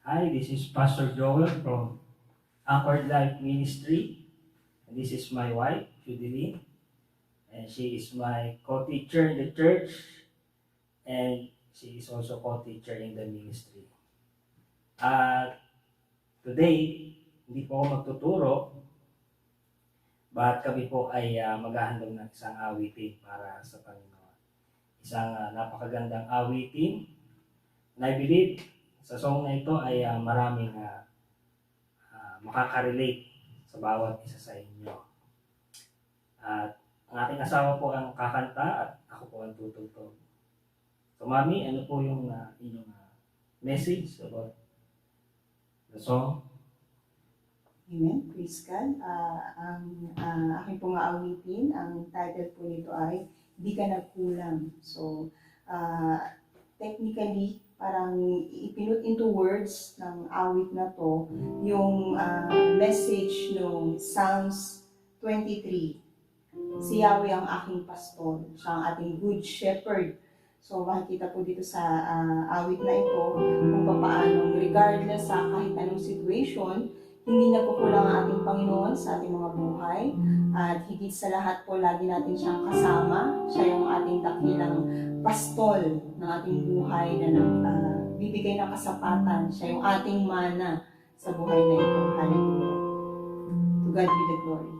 Hi, this is Pastor Joel from Anchored Life Ministry. And this is my wife, Judeline. And she is my co-teacher in the church. And she is also co-teacher in the ministry. At today, hindi po ako magtuturo. But kami po ay ah, maghahandog ng isang awitin para sa Panginoon. Isang ah, napakagandang awitin. And I believe sa song na ito ay ah, maraming ah, ah, makaka-relate sa bawat isa sa inyo. At ang aking asawa po ang kakanta at ako po ang tutugtog. So mami, ano po yung ah, inyong ah, message about the song? Amen. Praise God. Ah, ang ah, aking pong aawitin, ang title po nito ay Di Ka Nagkulang. So, ah, technically, parang ipinut into words ng awit na to yung ah, message ng Psalms 23. Si Yahweh ang aking pastor. Siya ang ating good shepherd. So, makikita po dito sa ah, awit na ito kung paano, regardless sa kahit anong situation, hindi napukulang ang ating Panginoon sa ating mga buhay. At higit sa lahat po, lagi natin siyang kasama. Siya yung ating dakilang pastol ng ating buhay na nagbibigay ng kasapatan. Siya yung ating mana sa buhay na ito. Hallelujah. To God be the glory.